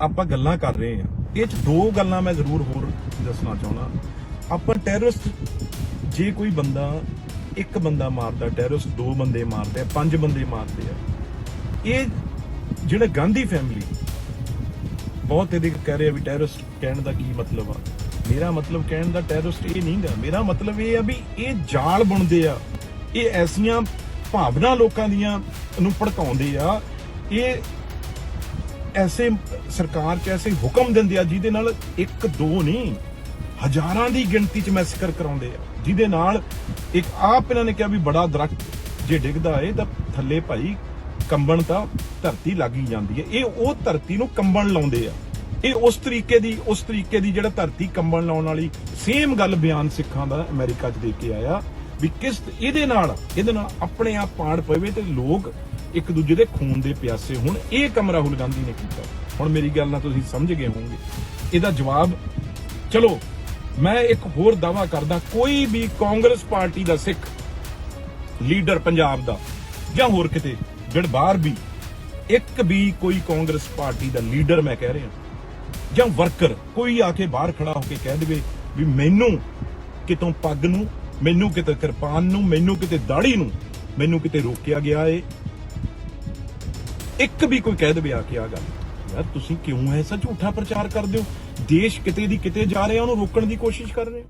ਆਪਾਂ ਗੱਲਾਂ ਕਰ ਰਹੇ ਆ ਇਹ ਚ ਦੋ ਗੱਲਾਂ ਮੈਂ ਜ਼ਰੂਰ ਹੋਰ ਦੱਸਣਾ ਚਾਹੁੰਦਾ। ਆਪਾਂ ਟੈਰਰਿਸਟ ਜੇ ਕੋਈ ਬੰਦਾ, ਇੱਕ ਬੰਦਾ ਮਾਰਦਾ ਟੈਰਰਿਸਟ ਦੋ ਬੰਦੇ ਮਾਰਦੇ ਆ, ਪੰਜ ਬੰਦੇ ਮਾਰਦੇ ਆ। ਇਹ ਜਿਹੜਾ ਗਾਂਧੀ ਫੈਮਿਲੀ ਬਹੁਤ ਇਹਦੇ ਕਹਿ ਰਹੇ ਆ ਵੀ ਟੈਰਰਿਸਟ ਕਹਿਣ ਦਾ ਕੀ ਮਤਲਬ ਆ? ਮੇਰਾ ਮਤਲਬ ਕਹਿਣ ਦਾ ਟੈਰਰਿਸਟ ਇਹ ਨਹੀਂਗਾ। ਮੇਰਾ ਮਤਲਬ ਇਹ ਆ ਵੀ ਇਹ ਜਾਲ ਬੁਣਦੇ ਆ। ਇਹ ਐਸੀਆਂ ਭਾਵਨਾ ਲੋਕਾਂ ਦੀਆਂ ਨੂੰ ਭੜਕਾਉਂਦੇ ਆ। ਇਹ ਐਸੇ ਸਰਕਾਰ ਚ ਐਸੇ ਹੁਕਮ ਦਿੰਦੇ ਆ ਜਿਹਦੇ ਨਾਲ ਇੱਕ ਦੋ ਨਹੀਂ ਹਜ਼ਾਰਾਂ ਦੀ ਗਿਣਤੀ ਚ ਮੈਸਕਰ ਕਰਾਉਂਦੇ ਆ। ਜਿਹਦੇ ਨਾਲ ਇੱਕ ਆਪ ਇਹਨਾਂ ਨੇ ਕਿਹਾ ਵੀ ਬੜਾ ਦਰਖਤ ਜੇ ਡਿੱਗਦਾ ਏ ਤਾਂ ਥੱਲੇ ਭਾਈ ਕੰਬਣ ਤਾਂ ਧਰਤੀ ਲੱਗ ਹੀ ਜਾਂਦੀ ਹੈ ਇਹ ਉਹ ਧਰਤੀ ਨੂੰ ਕੰਬਣ ਲਾਉਂਦੇ ਆ। ਇਹ ਉਸ ਤਰੀਕੇ ਦੀ, ਉਸ ਤਰੀਕੇ ਦੀ ਜਿਹੜਾ ਧਰਤੀ ਕੰਬਣ ਲਾਉਣ ਵਾਲੀ ਸੇਮ ਗੱਲ ਬਿਆਨ ਸਿੱਖਾਂ ਦਾ ਅਮਰੀਕਾ 'ਚ ਦੇ ਕੇ ਆਇਆ ਵੀ ਕਿਸ ਇਹਦੇ ਨਾਲ ਇਹਦੇ ਨਾਲ ਆਪਣੇ ਆਪ ਪਾੜ ਪਵੇ ਤੇ ਲੋਕ ਇੱਕ ਦੂਜੇ ਦੇ ਖੂਨ ਦੇ ਪਿਆਸੇ। ਹੁਣ ਇਹ ਕੰਮ ਰਾਹੁਲ ਗਾਂਧੀ ਨੇ ਕੀਤਾ। ਹੁਣ ਮੇਰੀ ਗੱਲ ਨਾਲ ਤੁਸੀਂ ਸਮਝ ਗਏ ਹੋਵੋਗੇ। ਇਹਦਾ ਜਵਾਬ, ਚਲੋ, ਮੈਂ ਇੱਕ ਹੋਰ ਦਾਵਾ ਕਰਦਾ। ਕੋਈ ਵੀ ਕਾਂਗਰਸ ਪਾਰਟੀ ਦਾ ਸਿੱਖ ਲੀਡਰ ਪੰਜਾਬ ਦਾ ਜਾਂ ਹੋਰ ਕਿਤੇ ਜਿਹੜਾ ਬਾਹਰ ਵੀ ਇੱਕ ਵੀ ਕੋਈ ਕਾਂਗਰਸ ਪਾਰਟੀ ਦਾ ਲੀਡਰ ਮੈਂ ਕਹਿ ਰਿਹਾ। ਜਾਂ ਵਰਕਰ, ਕੋਈ ਆ ਕੇ ਬਾਹਰ ਖੜਾ ਹੋ ਕੇ ਕਹਿ ਦੇਵੇ ਵੀ ਮੈਨੂੰ ਕਿਤੋਂ ਪੱਗ ਨੂੰ, ਮੈਨੂੰ ਕਿਤੇ ਕਿਰਪਾਨ ਨੂੰ, ਮੈਨੂੰ ਕਿਤੇ ਦਾੜੀ ਨੂੰ, ਮੈਨੂੰ ਕਿਤੇ ਰੋਕਿਆ ਗਿਆ ਏ। ਇੱਕ ਵੀ ਕੋਈ ਕਹਿ ਦੇਵੇ ਆ ਕੇ ਆ ਗੱਲ ਯਾਰ, ਤੁਸੀਂ ਕਿਉਂ ਐਸਾ ਝੂਠਾ ਪ੍ਰਚਾਰ ਕਰਦੇ ਹੋ? ਦੇਸ਼ ਕਿਤੇ ਦੀ ਕਿਤੇ ਜਾ ਰਿਹਾ, ਉਹਨੂੰ ਰੋਕਣ ਦੀ ਕੋਸ਼ਿਸ਼ ਕਰ ਰਹੇ ਹੋ।